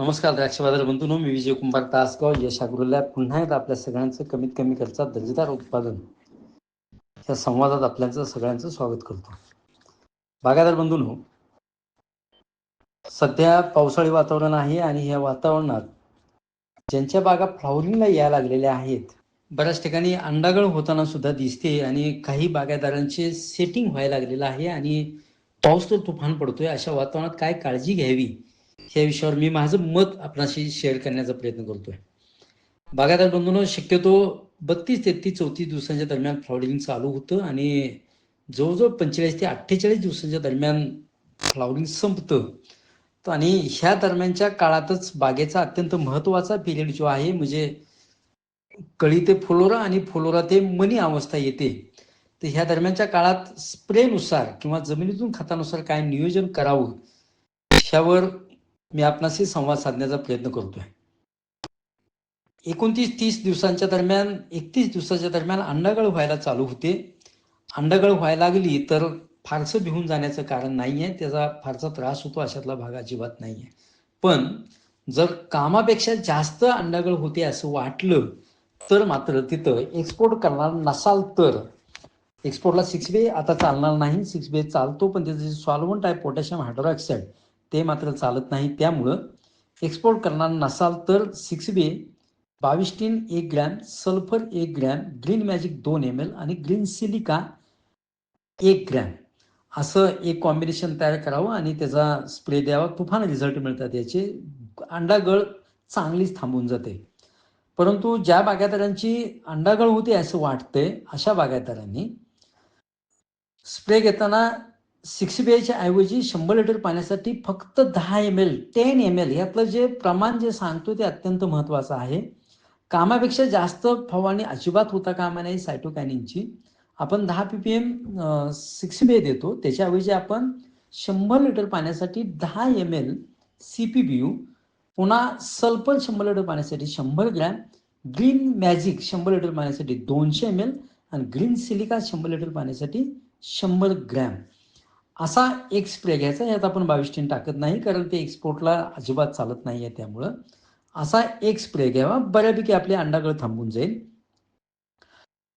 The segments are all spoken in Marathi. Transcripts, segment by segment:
नमस्कार द्राक्ष बाजार बंधूंनो मी विजय कुंभार तासगाव. यश अग्रोलॅब पुन्हा एकदा आपल्या सगळ्यांचं कमीत कमी खर्चात दर्जेदार उत्पादन. या संवादात आपल्याचं सगळ्यांचं स्वागत करतो. बागायदार बंधूंनो सध्या पावसाळी वातावरण आहे आणि या वातावरणात ज्यांच्या बागा फ्लॉवरिंगला या लागलेल्या आहेत बऱ्याच ठिकाणी अंडागळ होताना सुद्धा दिसते आणि काही बागायदारांचे सेटिंग व्हायला लागलेलं आहे आणि पाऊस तर तुफान पडतोय. अशा वातावरणात काय काळजी घ्यावी? या विषयावर मी माझं मत आपणाशी शेअर करण्याचा प्रयत्न करतोय. बागायतदार बंधून शक्यतो बत्तीस तेहतीस चौतीस दिवसांच्या दरम्यान फ्लॉवरिंग चालू होतं आणि जवळजवळ पंचेचाळीस ते अठ्ठेचाळीस दिवसांच्या दरम्यान फ्लॉवरिंग संपतं. तर आणि ह्या दरम्यानच्या काळातच बागेचा अत्यंत महत्त्वाचा पिरियड जो आहे म्हणजे कळी ते फुलोरा आणि फुलोरा ते मनी अवस्था येते. तर ह्या दरम्यानच्या काळात स्प्रेनुसार किंवा जमिनीतून खतानुसार काय नियोजन करावं ह्यावर मी आपणाशी संवाद साधण्याचा प्रयत्न करतोय. एकोणतीस तीस दिवसांच्या दरम्यान एकतीस दिवसाच्या दरम्यान अंडागळ व्हायला चालू होते. अंडागळ व्हायला लागली तर फारसं भिवून जाण्याचं कारण नाही आहे त्याचा फारसा त्रास होतो अशातला भाग अजिबात नाही आहे पण जर कामापेक्षा जास्त अंडागळ होते असं वाटलं तर मात्र तिथं एक्सपोर्ट करणार नसाल तर एक्सपोर्टला सिक्स बे आता चालणार नाही. सिक्स बे चालतो पण त्याचं जे सॉल्वंट आहे पोटॅशियम हायड्रोक्साईड ते मात्र चालत नाही. त्यामुळं एक्सपोर्ट करणार नसाल तर सिक्स बे बाविस्टीन एक ग्रॅम सल्फर एक ग्रॅम ग्रीन मॅजिक दोन एम एल आणि ग्रीन सिलिका एक ग्रॅम. असं एक कॉम्बिनेशन तयार करावं आणि त्याचा स्प्रे द्यावा. तुफान रिझल्ट मिळतात याचे. अंडागळ चांगलीच थांबून जाते. परंतु ज्या बागायतदारांची अंडागळ होते असं वाटतंय अशा बागायतदारांनी स्प्रे घेताना सिक्स बीआयच्या ऐवजी शंभर लिटर पाण्यासाठी फक्त दहा M L ten M L यातलं जे प्रमाण जे सांगतो ते अत्यंत महत्त्वाचं आहे. कामापेक्षा जास्त फवारणी अजिबात होता कामा नाही सायटोकॅनिनची आपण दहा P P M six B देतो. त्याच्याऐवजी आपण शंभर लिटर पाण्यासाठी दहा M L C P B U पुन्हा सल्फर शंभर लिटर पाण्यासाठी शंभर ग्रॅम ग्रीन मॅजिक शंभर लिटर पाण्यासाठी दोनशे एम एल आणि ग्रीन सिलिका शंभर लिटर पाण्यासाठी शंभर ग्रॅम. असा एक स्प्रे घ्यायचा यात आपण बावीस टीन टाकत नाही कारण ते एक्सपोर्टला अजिबात चालत नाही आहे त्यामुळं. असा एक स्प्रे घ्यावा. बऱ्यापैकी आपली अंडागळ थांबून जाईल.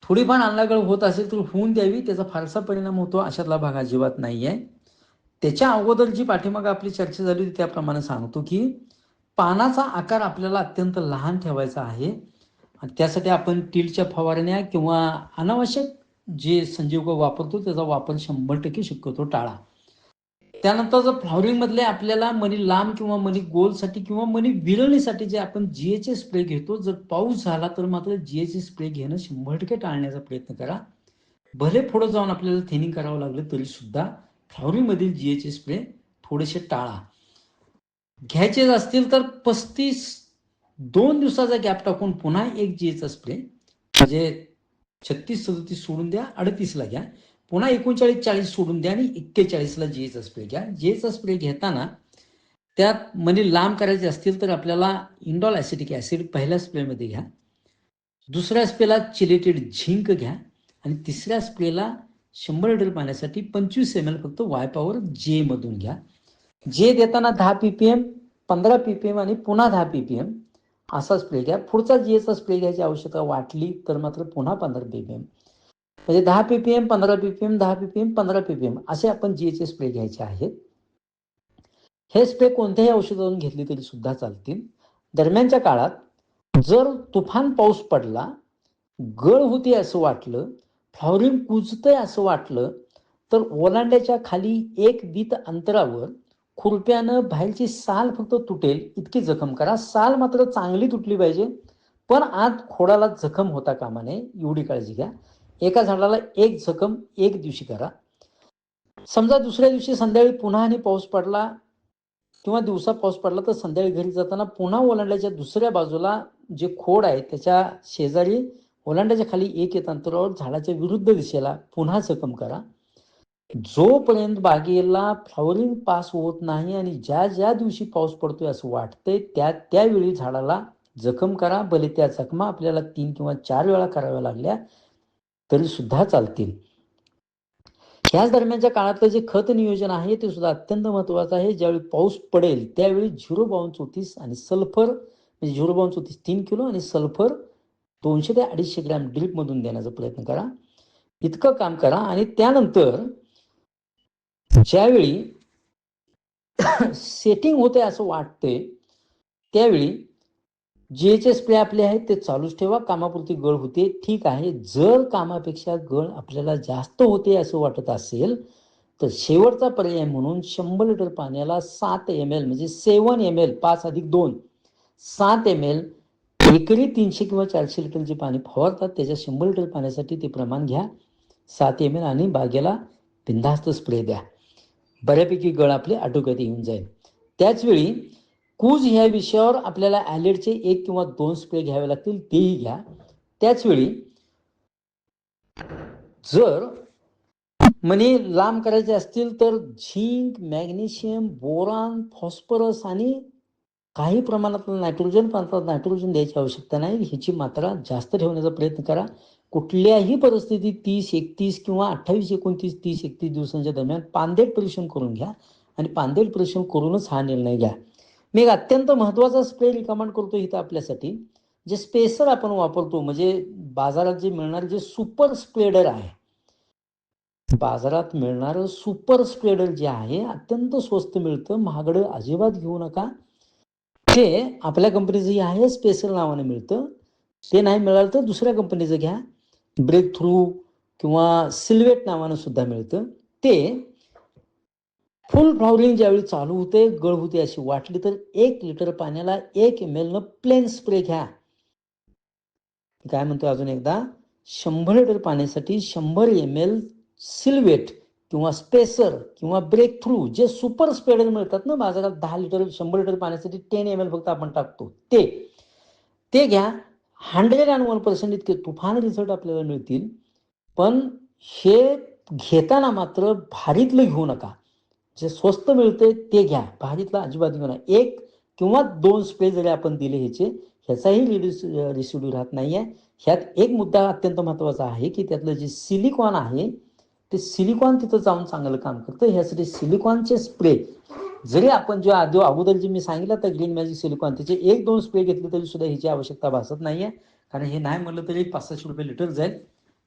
थोडीफार अंडागळ होत असेल तर होऊन द्यावी. त्याचा फारसा परिणाम होतो अशातला भाग अजिबात नाही आहे त्याच्या अगोदर जी पाठीमाग आपली चर्चा झाली होती त्याप्रमाणे सांगतो की पानाचा आकार आपल्याला अत्यंत लहान ठेवायचा आहे. त्यासाठी आपण टीलच्या फवारण्या किंवा अनावश्यक जे संजीवक वापरतो त्याचा वापर शंभर टक्के शक्यतो टाळा. त्यानंतर जर फ्लॉवरिंगमधले आपल्याला मनी लांब किंवा मनी गोलसाठी किंवा मनी विरळणीसाठी जे आपण जीएचे स्प्रे घेतो जर पाऊस झाला तर मात्र जीएचे स्प्रे घेणं शंभर टक्के टाळण्याचा प्रयत्न करा. भले पुढं जाऊन आपल्याला थिनिंग करावं लागलं तरी सुद्धा फ्लॉवरिंग मधील जीएचे स्प्रे थोडेसे टाळा. घ्यायचे असतील तर पस्तीस दोन दिवसाचा गॅप टाकून पुन्हा एक जीएचा स्प्रे म्हणजे छत्तीस सदतीस सोडून द्या अडतीसला घ्या. पुन्हा एकोणचाळीस चाळीस सोडून द्या आणि एक्केचाळीसला जेचा स्प्रे घ्या. जेचा स्प्रे घेताना त्यात मनी लांब करायचे असतील तर आपल्याला इंडॉल ॲसिटिक ॲसिड पहिल्या स्प्रेमध्ये घ्या. दुसऱ्या स्प्रेला चिलेटेड झिंक घ्या. आणि तिसऱ्या स्प्रेला शंभर लिटर पाण्यासाठी पंचवीस एम एल फक्त वायपावर जे मधून घ्या. जे देताना दहा पी पी एम पंधरा पी पी एम आणि पुन्हा दहा पी पी एम असा स्प्रे घ्या पुढचा जीएचा स्प्रे घ्यायची आवश्यकता वाटली तर मात्र पुन्हा पंधरा पी पी एम म्हणजे दहा पी पी एम पंधरा पी पी एम दहा पी पी एम पंधरा पी पी एम असे आपण जीएचे स्प्रे घ्यायचे आहेत. हे स्प्रे कोणत्याही औषधातून घेतली तरी सुद्धा चालतील. दरम्यानच्या काळात जर तुफान पाऊस पडला गळ होते असं वाटलं फ्लॉवरिंग कुजतंय असं वाटलं तर ओलांड्याच्या खाली एक वीत अंतरावर खुरप्यानं बाहेरची साल फक्त तुटेल इतकी जखम करा. साल मात्र चांगली तुटली पाहिजे पण आत खोडाला जखम होता कामा नये एवढी काळजी घ्या. एका झाडाला एक जखम एक दिवशी करा. समजा दुसऱ्या दिवशी संध्याकाळी पुन्हा आणि पाऊस पडला किंवा दिवसा पाऊस पडला तर संध्याकाळी घरी जाताना पुन्हा ओलांड्याच्या दुसऱ्या बाजूला जे खोड आहे त्याच्या शेजारी ओलांड्याच्या खाली एक येत अंतरावर झाडाच्या विरुद्ध दिशेला पुन्हा जखम करा. जोपर्यंत बागेला फ्लॉवरिंग पास होत नाही आणि ज्या ज्या दिवशी पाऊस पडतोय असं वाटतंय त्या त्यावेळी झाडाला जखम करा. भले त्या जखमा आपल्याला तीन किंवा चार वेळा कराव्या लागल्या तरी सुद्धा चालतील. ह्याच दरम्यानच्या काळातलं जे खत नियोजन आहे ते सुद्धा अत्यंत महत्वाचं आहे. ज्यावेळी पाऊस पडेल त्यावेळी झिरो बावन चौतीस आणि सल्फर म्हणजे झिरो बावन चौतीस तीन किलो आणि सल्फर दोनशे ते अडीचशे ग्रॅम ड्रिपमधून देण्याचा प्रयत्न करा. इतकं काम करा आणि त्यानंतर ज्यावेळी सेटिंग होते असं वाटतंय त्यावेळी जे जे स्प्रे आपले आहेत ते चालूच ठेवा कामापुरती गळ होते ठीक आहे. जर कामापेक्षा गळ आपल्याला जास्त होते असं वाटत असेल तर शेवटचा पर्याय म्हणून शंभर लिटर पाण्याला सात एम एल म्हणजे सेवन एम एल पाच अधिक दोन सात एम एल एकरी तीनशे किंवा चारशे लिटर जे पाणी फवारतात त्याच्या शंभर लिटर पाण्यासाठी ते प्रमाण घ्या. सात एम एल आणि बागेला बिंदास्त स्प्रे द्या. बऱ्यापैकी गळ आपले आटोक्यात येऊन जाईल. त्याचवेळी कूज ह्या विषयावर आपल्याला ॲलेडचे एक किंवा दोन स्प्रे घ्यावे लागतील तेही घ्या. त्याचवेळी जर मनी लांब करायचे असतील तर झिंक मॅग्नेशियम बोरान फॉस्फरस आणि काही प्रमाणात नायट्रोजन पात्रात नायट्रोजन द्यायची आवश्यकता नाही. ह्याची मात्रा जास्त ठेवण्याचा प्रयत्न करा. कुठल्याही परिस्थितीत तीस एकतीस किंवा अठ्ठावीस एकोणतीस तीस एकतीस दिवसांच्या दरम्यान पांदेट परीक्षण करून घ्या आणि पांदेट परीक्षण करूनच हा निर्णय घ्या. मी एक अत्यंत महत्त्वाचा स्प्रे रिकमेंड करतो इथं आपल्यासाठी. जे स्पेसर आपण वापरतो म्हणजे बाजारात जे मिळणारे जे सुपर स्प्रेडर आहे बाजारात मिळणारं सुपर स्प्रेडर जे आहे अत्यंत स्वस्त मिळतं. महागडं अजिबात घेऊ नका. ते आपल्या कंपनीचं जे आहे स्पेसर नावाने मिळतं. ते नाही मिळालं तर दुसऱ्या कंपनीचं घ्या. ब्रेक थ्रू किंवा सिल्वेट नावानं सुद्धा मिळतं. ते फुल फ्लॉवरिंग ज्यावेळी चालू होते गळ होते अशी वाटली तर एक लिटर पाण्याला एक एम एल न प्लेन स्प्रे घ्या. काय म्हणतो अजून एकदा? शंभर लिटर पाण्यासाठी शंभर एम एल सिल्वेट किंवा स्पेसर किंवा ब्रेक थ्रू जे सुपर स्प्रेडर मिळतात ना बाजारात दहा लिटर शंभर लिटर पाण्यासाठी टेन एम एल फक्त आपण टाकतो. ते ते घ्या. हंड्रेड अँड वन पर्सेंट इतके तुफान रिझल्ट आपल्याला मिळतील. पण हे घेताना मात्र भारीतलं घेऊ नका. जे स्वस्त मिळते ते घ्या. भारीतला अजिबात घेऊ नका. एक किंवा दोन स्प्रे जरी आपण दिले ह्याचे ह्याचाही रिड्यूस रिसिड्यू राहत नाही आहे ह्यात एक मुद्दा अत्यंत महत्त्वाचा आहे की त्यातलं जे सिलिकॉन आहे ते सिलिकॉन तिथं जाऊन चांगलं काम करतं. ह्यासाठी सिलिकॉनचे स्प्रे जरी आपण जे आधी अगोदर जे मी सांगितलं तर ग्रीन मॅजिक सिलिकॉन त्याचे एक दोन स्प्रे घेतले तरी सुद्धा ह्याची आवश्यकता भासत नाही आहे कारण हे नाही म्हणलं तरी पाच सहाशे रुपये लिटर जाईल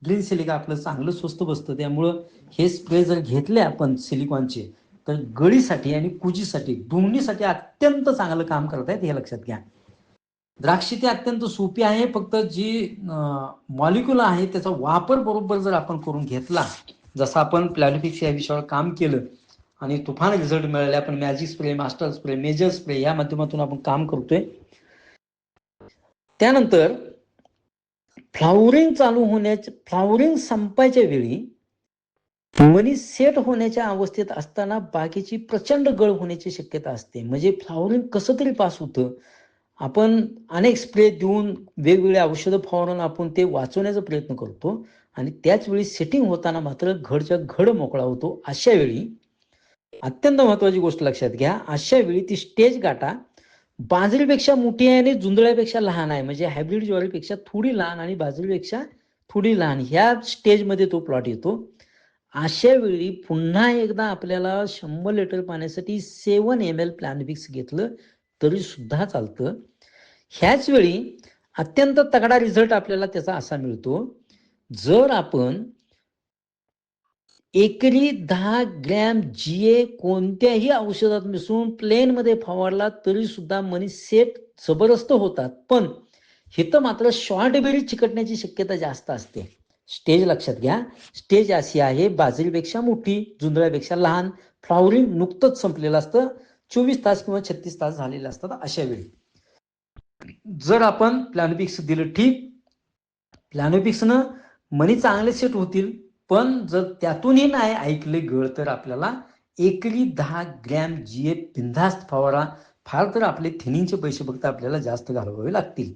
ग्रीन सिलिका आपलं चांगलं स्वस्त बसतं. त्यामुळं हे स्प्रे जर घेतले आपण सिलिकॉनचे तर गळीसाठी आणि कुजीसाठी दोन्हीसाठी अत्यंत चांगलं काम करत आहेत हे लक्षात घ्या. द्राक्षी ती अत्यंत सोपी आहे फक्त जी मॉलिक्युल आहे त्याचा वापर बरोबर जर आपण करून घेतला जसं आपण प्लॅनिफिक्स या विषयावर काम केलं आणि तुफान रिझल्ट मिळाले आपण magic spray master spray major spray या माध्यमातून आपण काम करतोय. त्यानंतर फ्लावरिंग चालू होण्याच्या फ्लावरिंग संपायच्या वेळी मनी सेट होण्याच्या अवस्थेत असताना बाकीची प्रचंड गळ होण्याची शक्यता असते. म्हणजे फ्लावरिंग कसं तरी पास होतं. आपण अनेक स्प्रे देऊन वेगवेगळे औषधं फवारून आपण ते वाचवण्याचा प्रयत्न करतो. आणि त्याच वेळी सेटिंग होताना मात्र घडच्या घड मोकळा होतो. अशा वेळी अत्यंत महत्वाची गोष्ट लक्षात घ्या. अशा वेळी ती स्टेज गाठा. बाजरीपेक्षा मोठी आहे आणि जुंदळ्यापेक्षा लहान आहे. म्हणजे हायब्रिड ज्वारीपेक्षा थोडी लहान आणि बाजरीपेक्षा थोडी लहान. ह्या स्टेजमध्ये तो प्लॉट येतो. अशा वेळी पुन्हा एकदा आपल्याला शंभर लिटर पाण्यासाठी सेवन एम एल प्लॅनविक्स घेतलं तरी सुद्धा चालतं. ह्याच वेळी अत्यंत तगडा रिझल्ट आपल्याला त्याचा असा मिळतो. जर आपण एकरी दहा ग्रॅम जीए कोणत्याही औषधात मिसळून प्लेनमध्ये फवारला तरी सुद्धा मनी सेट जबरदस्त होतात. पण हिथं मात्र शॉर्ट बेरी चिकटण्याची शक्यता जास्त असते. स्टेज लक्षात घ्या. स्टेज अशी आहे बाजरीपेक्षा मोठी जुंधळ्यापेक्षा लहान फ्लॉवरिंग नुकतंच संपलेलं असतं चोवीस तास किंवा छत्तीस तास झालेले असतात अशा वेळी. जर आपण प्लॅनोपिक्स दिलं ठीक प्लॅनोपिक्सनं मनी चांगले सेट होतील पण जर त्यातूनही नाही ऐकले गळ तर आपल्याला एकरी दहा ग्रॅम जी ए बिंधास्त फवारा फार तर आपले थिनिंगचे पैसे फक्त आपल्याला जास्त घालवावे लागतील.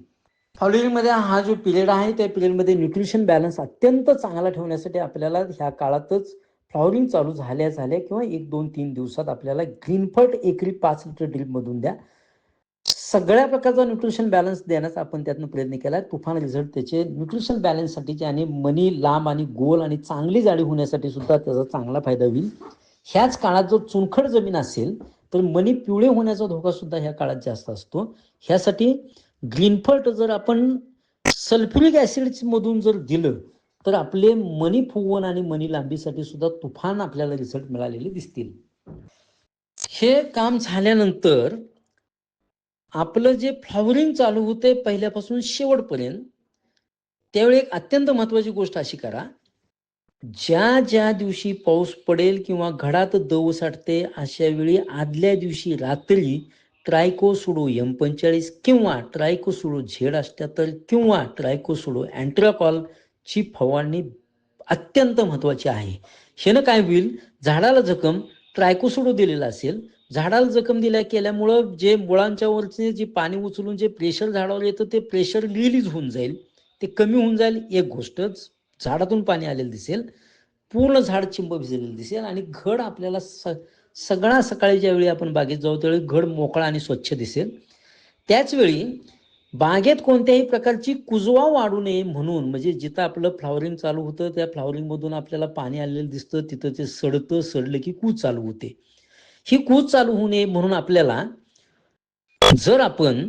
फॉलोइंगमध्ये हा जो पिरियड आहे त्या पिरियडमध्ये न्यूट्रिशन बॅलन्स अत्यंत चांगला ठेवण्यासाठी आपल्याला ह्या काळातच फ्लॉवरिंग चालू झाल्या झाल्या किंवा एक दोन तीन दिवसात आपल्याला ग्रीनफर्ट एकरी पाच लिटर ड्रिपमधून द्या. सगळ्या प्रकारचा न्यूट्रिशन बॅलन्स देण्याचा आपण त्यातनं प्रयत्न केला. तुफान रिझल्ट त्याचे न्यूट्रिशन बॅलन्ससाठीचे आणि मनी लांब आणि गोल आणि चांगली जाडी होण्यासाठी सुद्धा त्याचा चांगला फायदा होईल. ह्याच काळात जर चुनखड जमीन असेल तर मनी पिवळे होण्याचा धोका सुद्धा ह्या काळात जास्त असतो. ह्यासाठी ग्रीनफर्ट जर आपण सल्फ्युरिक ऍसिड मधून जर दिलं तर आपले मनी फुगवण आणि मनी लांबीसाठी सुद्धा तुफान आपल्याला रिझल्ट मिळालेले दिसतील. हे काम झाल्यानंतर आपलं जे फ्लॉवरिंग चालू होते पहिल्यापासून शेवटपर्यंत त्यावेळी एक अत्यंत महत्वाची गोष्ट अशी करा ज्या ज्या दिवशी पाऊस पडेल किंवा घडात दव साठते अशा वेळी आदल्या दिवशी रात्री ट्रायकोसुडो एम पंचेचाळीस किंवा ट्रायकोसुडो झेड अष्ट्याहत्तर किंवा ट्रायकोसुडो अँट्राकॉलची फवारणी अत्यंत महत्वाची आहे. ह्यानं काय होईल? झाडाला जखम ट्रायकोसुडो दिलेला असेल झाडाला जखम दिल्या केल्यामुळं जे मुळांच्या वरचे जे पाणी उचलून जे प्रेशर झाडावर येतं ते प्रेशर रिलीज होऊन जाईल. ते कमी होऊन जाईल. एक गोष्ट झाडातून पाणी आलेलं दिसेल. पूर्ण झाड चिंब भिजलेलं दिसेल आणि घड आपल्याला स सगळा सकाळी ज्यावेळी आपण बागेत जाऊ त्यावेळी घड मोकळा आणि स्वच्छ दिसेल. त्याचवेळी बागेत कोणत्याही प्रकारची कुजवा वाढू नये म्हणून म्हणजे जिथं आपलं फ्लॉवरिंग चालू होतं त्या फ्लॉवरिंगमधून आपल्याला पाणी आलेलं दिसतं तिथं ते सडतं सडलं की कूज चालू होते. ही कूच चालू होऊ नये म्हणून आपल्याला जर आपण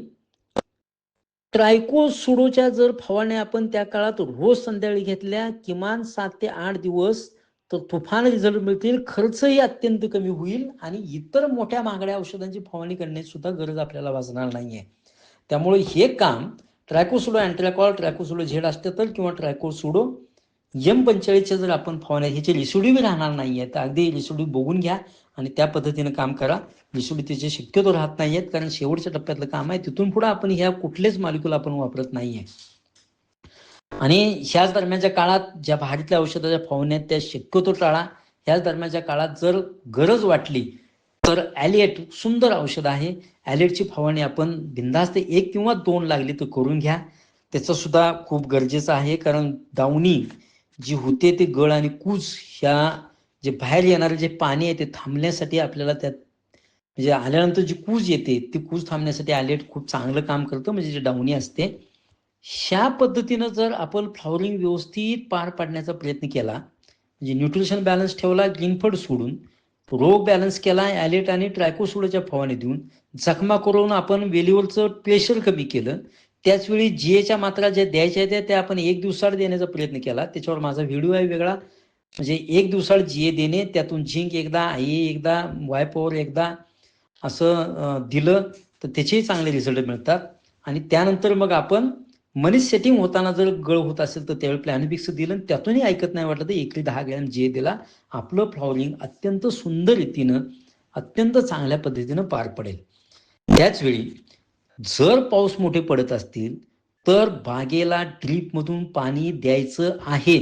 ट्रायकोसुडोच्या जर फवारण्या आपण त्या काळात रोज संध्याकाळी घेतल्या किमान सात ते आठ दिवस तर तुफान रिझल्ट मिळतील खर्चही अत्यंत कमी होईल आणि इतर मोठ्या महागड्या औषधांची फवारणी करण्याची सुद्धा गरज आपल्याला वाचणार नाहीये. त्यामुळे हे काम ट्रॅकोसुडो अँट्रॅकॉल ट्रॅकोसुडो झेड असते तर किंवा ट्रॅकोसुडो यम पंचेचाळीसचे जर आपण फवारण्या ह्याचे रिसोडी बी राहणार नाहीये तर अगदी रिसोडी बघून घ्या आणि त्या पद्धतीने काम करा. रिसोडी त्याचे शक्यतो राहत नाहीयेत कारण शेवटच्या टप्प्यातलं काम आहे. तिथून पुढे आपण ह्या कुठलेच मालिक्यूल आपण वापरत नाहीये. आणि ह्याच दरम्यानच्या काळात ज्या भारीतल्या औषधाच्या फवारण्या आहेत त्या शक्यतो टाळा. ह्याच दरम्यानच्या काळात जर गरज वाटली तर ॲलिएट सुंदर औषध आहे. ॲलिएटची फवारणी आपण बिंदास्त एक किंवा दोन लागली तर करून घ्या. त्याचं सुद्धा खूप गरजेचं आहे कारण दावणी जी होते ते गळ आणि कूज ह्या जे बाहेर येणारे जे पाणी आहे ते थांबण्यासाठी आपल्याला त्यात म्हणजे आल्यानंतर जी कूज येते ती कूज थांबण्यासाठी आलेट खूप चांगलं काम करतं म्हणजे जे डावणी असते. ह्या पद्धतीनं जर आपण फ्लॉवरिंग व्यवस्थित पार पाडण्याचा प्रयत्न केला म्हणजे न्यूट्रिशन बॅलन्स ठेवला ग्रीनफड सोडून रोग बॅलन्स केला ॲलेट आणि ट्रायकोसोडाच्या फवाने देऊन जखमा करून आपण वेलीवरचं प्रेशर कमी केलं त्याचवेळी जीएच्या मात्रा ज्या द्यायच्या त्या त्या आपण एक दिवसाआड देण्याचा प्रयत्न केला. त्याच्यावर माझा व्हिडिओ आहे वेगळा. म्हणजे एक दिवसाआड जीए देणे त्यातून झिंक एकदा आई एकदा वाय पॉवर एकदा असं दिलं तर त्याचेही चांगले रिझल्ट मिळतात. आणि त्यानंतर मग आपण मनी सेटिंग होताना जर गळ होत असेल तर त्यावेळी प्लॅनबिक्स दिलं त्यातूनही ऐकत नाही वाटलं तर एकरी दहा ग्रॅम जे दिला. आपलं फ्लॉवरिंग अत्यंत सुंदर रीतीनं अत्यंत चांगल्या पद्धतीनं पार पडेल. त्याचवेळी जर पाऊस मोठे पडत असतील तर बागेला ड्रीपमधून पाणी द्यायचं आहे.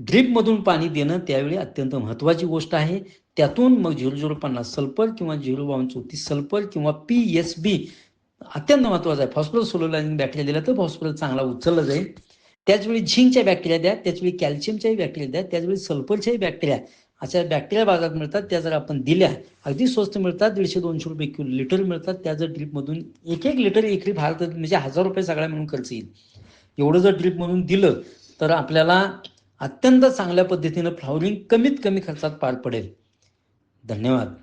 ड्रीपमधून पाणी देणं त्यावेळी अत्यंत महत्त्वाची गोष्ट आहे. त्यातून मग झिरो झिरो पन्नास सल्फर किंवा झिरो बावन चौतीस सल्फर किंवा पी एस बी अत्यंत महत्त्वाचं आहे. फॉस्फरस सोलोलायझिंग बॅक्टेरिया दिला तर फॉस्फरस चांगला उचलला जाईल. त्याचवेळी झिंकच्या बॅक्टेरिया द्या त्याचवेळी कॅल्शियमच्याही बॅक्टेरिया द्या त्याचवेळी सल्फरच्याही बॅक्टेरिया अशा बॅक्टेरिया बाजारात मिळतात त्या जर आपण दिल्या अगदी स्वस्त मिळतात दीडशे दोनशे रुपये किलो लिटर मिळतात त्या जर ड्रीपमधून एक एक लिटर एकरी भारतात म्हणजे हजार रुपये सगळ्या मिळून खर्च येईल. एवढं जर ड्रीपमधून दिलं तर आपल्याला अत्यंत चांगल्या पद्धतीनं फ्लॉवरिंग कमीत कमी खर्चात पार पडेल. धन्यवाद.